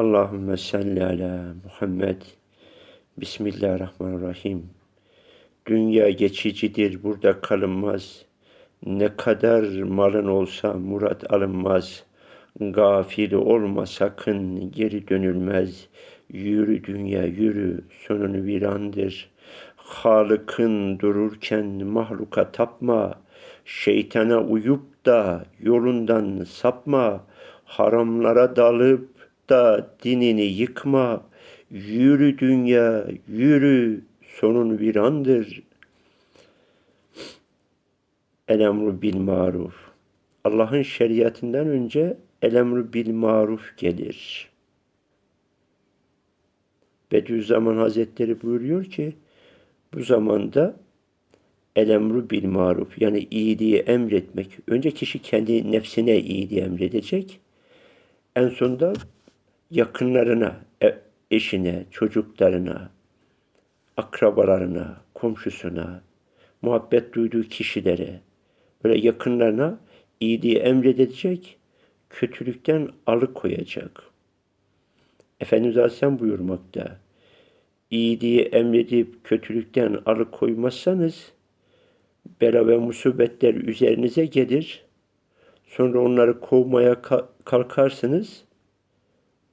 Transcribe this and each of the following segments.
Allahümme salli ala Muhammed. Bismillahirrahmanirrahim. Dünya geçicidir, burada kalınmaz. Ne kadar malın olsa murat alınmaz. Gafil olma sakın, geri dönülmez. Yürü dünya yürü, sonun virandır. Halıkın dururken mahluka tapma. Şeytana uyup da yolundan sapma. Haramlara dalıp da dinini yıkma. Yürü dünya, yürü, sonun virandır. Elemru bil maruf. Allah'ın şeriatından önce elemru bil maruf gelir. Bediüzzaman Hazretleri buyuruyor ki bu zamanda elemru bil maruf yani iyiliği emretmek. Önce kişi kendi nefsine iyiliği emredecek. En sonunda yakınlarına, e- eşine, çocuklarına, akrabalarına, komşusuna, muhabbet duyduğu kişilere, böyle yakınlarına iyiliği emredecek, kötülükten alıkoyacak. Efendimiz Aleyhisselam buyurmakta, iyiliği emredip kötülükten alıkoymazsanız, bela ve musibetler üzerinize gelir, sonra onları kovmaya ka- kalkarsınız,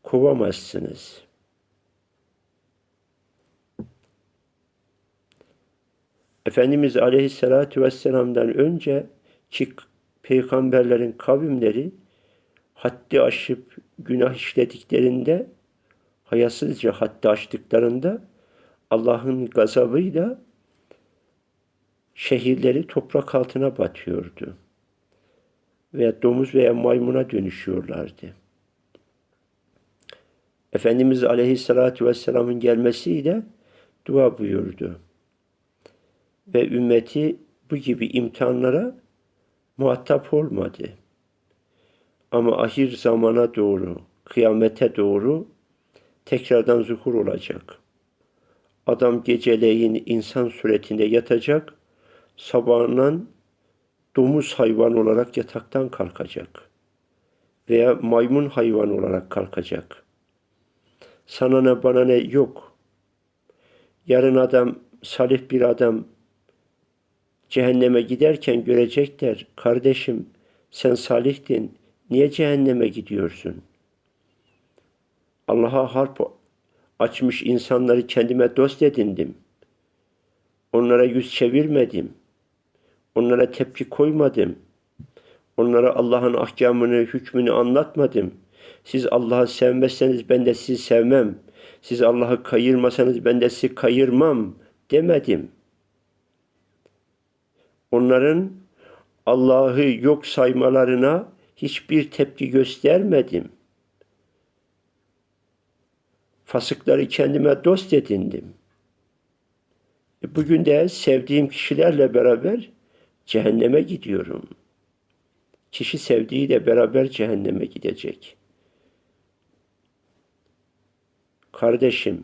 kovamazsınız. Efendimiz Aleyhisselatü Vesselam'dan önce peygamberlerin kavimleri haddi aşıp günah işlediklerinde hayasızca haddi aştıklarında Allah'ın gazabıyla şehirleri toprak altına batıyordu. Veya domuz veya maymuna dönüşüyorlardı. Efendimiz Aleyhisselatü Vesselam'ın gelmesiyle dua buyurdu. Ve ümmeti bu gibi imtihanlara muhatap olmadı. Ama ahir zamana doğru, kıyamete doğru tekrardan zuhur olacak. Adam geceleyin insan suretinde yatacak, sabahından domuz hayvan olarak yataktan kalkacak veya maymun hayvan olarak kalkacak. Sana ne bana ne yok. Yarın adam, salih bir adam cehenneme giderken görecekler. Kardeşim sen salihdin. Niye cehenneme gidiyorsun? Allah'a harp açmış insanları kendime dost edindim. Onlara yüz çevirmedim. Onlara tepki koymadım. Onlara Allah'ın ahkamını, hükmünü anlatmadım. Siz Allah'ı sevmezseniz ben de sizi sevmem. Siz Allah'ı kayırmasanız ben de sizi kayırmam demedim. Onların Allah'ı yok saymalarına hiçbir tepki göstermedim. Fasıkları kendime dost edindim. E bugün de sevdiğim kişilerle beraber cehenneme gidiyorum. Kişi sevdiğiyle beraber cehenneme gidecek. Kardeşim,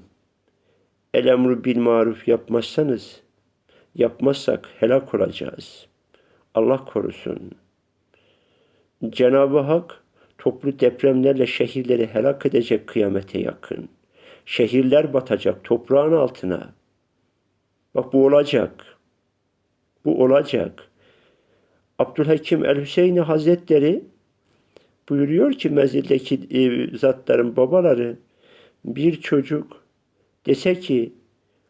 el emru bil maruf yapmazsanız, yapmazsak helak olacağız. Allah korusun. Cenab-ı Hak toplu depremlerle şehirleri helak edecek kıyamete yakın. Şehirler batacak toprağın altına. Bak bu olacak. Bu olacak. Abdülhakim el-Hüseyini Hazretleri buyuruyor ki mezildeki e, zatların babaları bir çocuk dese ki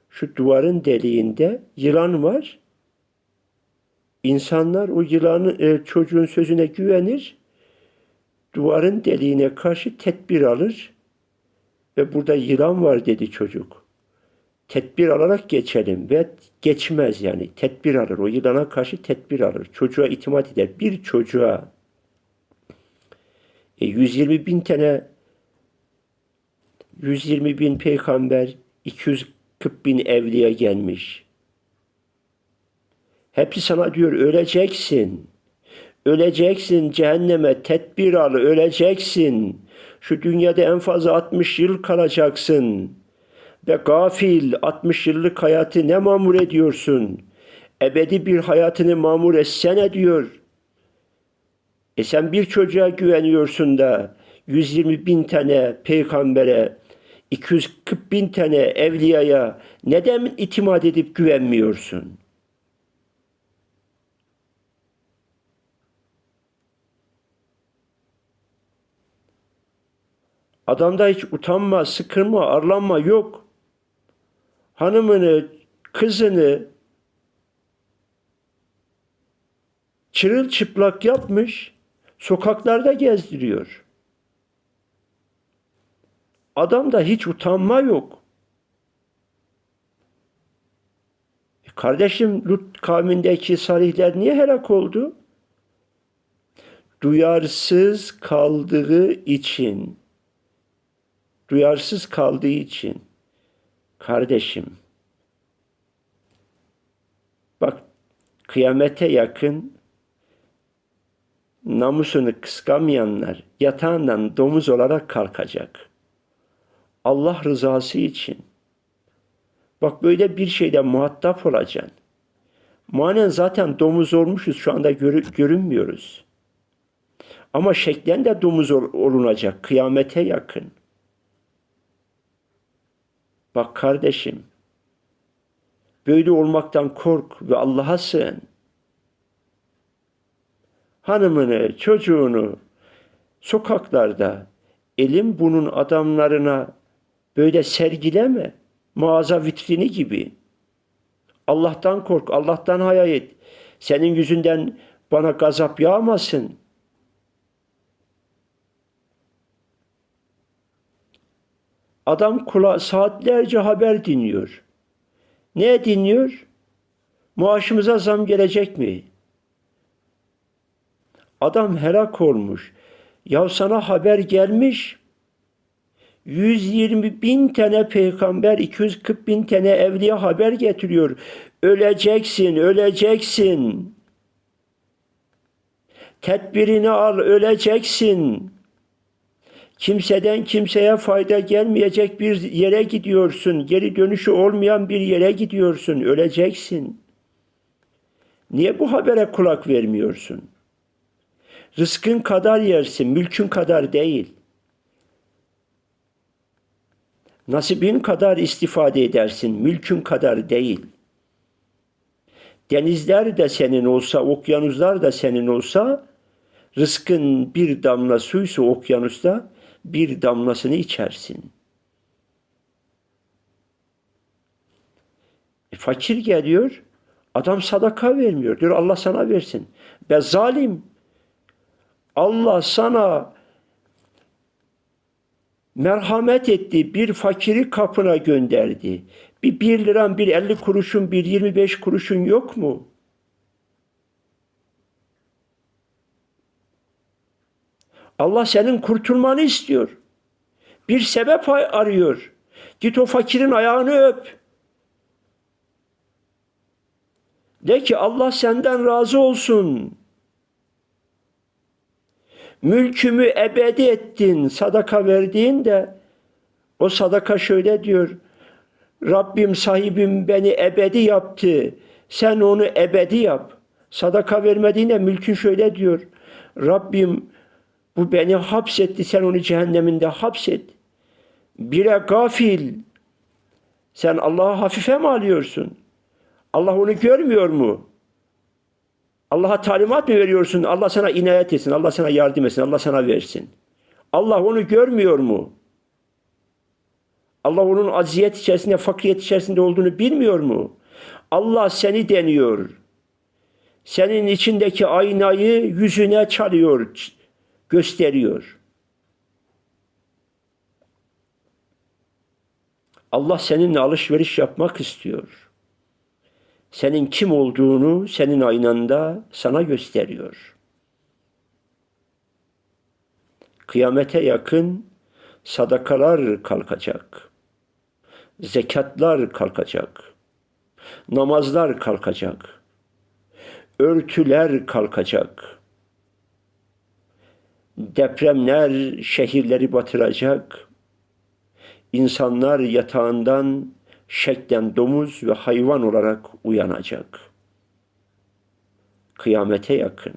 şu duvarın deliğinde yılan var. İnsanlar o yılanı e, çocuğun sözüne güvenir. Duvarın deliğine karşı tedbir alır. Ve burada yılan var dedi çocuk. Tedbir alarak geçelim ve geçmez yani. Tedbir alır. O yılana karşı tedbir alır. Çocuğa itimat eder. Bir çocuğa e, 120 bin tane 120 bin peygamber 240 bin evliya gelmiş. Hepsi sana diyor öleceksin. Öleceksin cehenneme tedbir al öleceksin. Şu dünyada en fazla 60 yıl kalacaksın. Ve gafil 60 yıllık hayatı ne mamur ediyorsun? Ebedi bir hayatını mamur etsene diyor. E sen bir çocuğa güveniyorsun da 120 bin tane peygambere, 240 bin tane evliyaya neden itimat edip güvenmiyorsun? Adamda hiç utanma, sıkılma, arlanma yok. Hanımını, kızını çırılçıplak yapmış, sokaklarda gezdiriyor. Adamda hiç utanma yok. E kardeşim Lut kavmindeki salihler niye helak oldu? Duyarsız kaldığı için. Duyarsız kaldığı için. Kardeşim. Bak kıyamete yakın namusunu kıskamayanlar yatağından domuz olarak kalkacak. Allah rızası için. Bak böyle bir şeyde muhatap olacaksın. Manen zaten domuz olmuşuz şu anda görü, görünmüyoruz. Ama şeklen de domuz ol, olunacak kıyamete yakın. Bak kardeşim, böyle olmaktan kork ve Allah'a sığın. Hanımını, çocuğunu sokaklarda elim bunun adamlarına böyle sergileme. Mağaza vitrini gibi. Allah'tan kork, Allah'tan hayal et. Senin yüzünden bana gazap yağmasın. Adam kula saatlerce haber dinliyor. Ne dinliyor? Maaşımıza zam gelecek mi? Adam helak olmuş. Ya sana haber gelmiş. 120 bin tane peygamber, 240 bin tane evliya haber getiriyor. Öleceksin, öleceksin. Tedbirini al, öleceksin. Kimseden kimseye fayda gelmeyecek bir yere gidiyorsun. Geri dönüşü olmayan bir yere gidiyorsun. Öleceksin. Niye bu habere kulak vermiyorsun? Rızkın kadar yersin, mülkün kadar değil.'' Nasibin kadar istifade edersin, mülkün kadar değil. Denizler de senin olsa, okyanuslar da senin olsa, rızkın bir damla suysa okyanusta, bir damlasını içersin. E, fakir geliyor, adam sadaka vermiyor. Diyor Allah sana versin. Be zalim. Allah sana merhamet etti, bir fakiri kapına gönderdi. Bir bir liran, bir elli kuruşun, bir yirmi beş kuruşun yok mu? Allah senin kurtulmanı istiyor. Bir sebep arıyor. Git o fakirin ayağını öp. De ki Allah senden razı olsun mülkümü ebedi ettin, sadaka verdiğinde o sadaka şöyle diyor. Rabbim sahibim beni ebedi yaptı. Sen onu ebedi yap. Sadaka vermediğinde mülkün şöyle diyor. Rabbim bu beni hapsetti. Sen onu cehenneminde hapset. Bire gafil. Sen Allah'ı hafife mi alıyorsun? Allah onu görmüyor mu? Allah'a talimat mı veriyorsun? Allah sana inayet etsin, Allah sana yardım etsin, Allah sana versin. Allah onu görmüyor mu? Allah onun aziyet içerisinde, fakiriyet içerisinde olduğunu bilmiyor mu? Allah seni deniyor. Senin içindeki aynayı yüzüne çalıyor, gösteriyor. Allah seninle alışveriş yapmak istiyor senin kim olduğunu senin aynanda sana gösteriyor. Kıyamete yakın sadakalar kalkacak. Zekatlar kalkacak. Namazlar kalkacak. Örtüler kalkacak. Depremler şehirleri batıracak. İnsanlar yatağından şeklen domuz ve hayvan olarak uyanacak. Kıyamete yakın.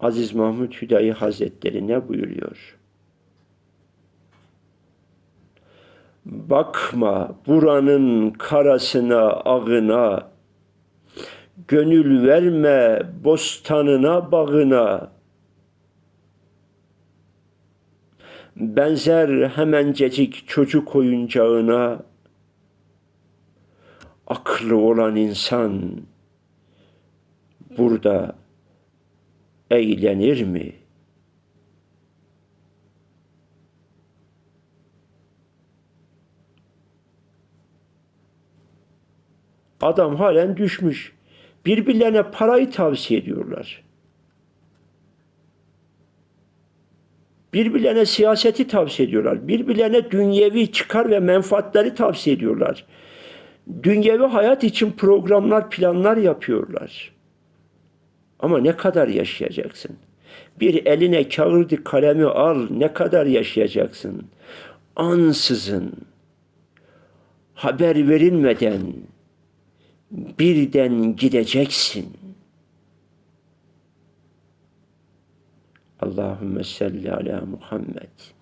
Aziz Mahmud Hüdayi Hazretleri ne buyuruyor? Bakma buranın karasına, ağına, gönül verme bostanına, bağına. Benzer hemencecik çocuk oyuncağına, aklı olan insan burada eğlenir mi? Adam halen düşmüş. Birbirlerine parayı tavsiye ediyorlar. Birbirlerine siyaseti tavsiye ediyorlar. Birbirlerine dünyevi çıkar ve menfaatleri tavsiye ediyorlar. Dünyevi hayat için programlar, planlar yapıyorlar. Ama ne kadar yaşayacaksın? Bir eline kağıdı kalemi al, ne kadar yaşayacaksın? Ansızın, haber verilmeden birden gideceksin. Allahümme salli ala Muhammed.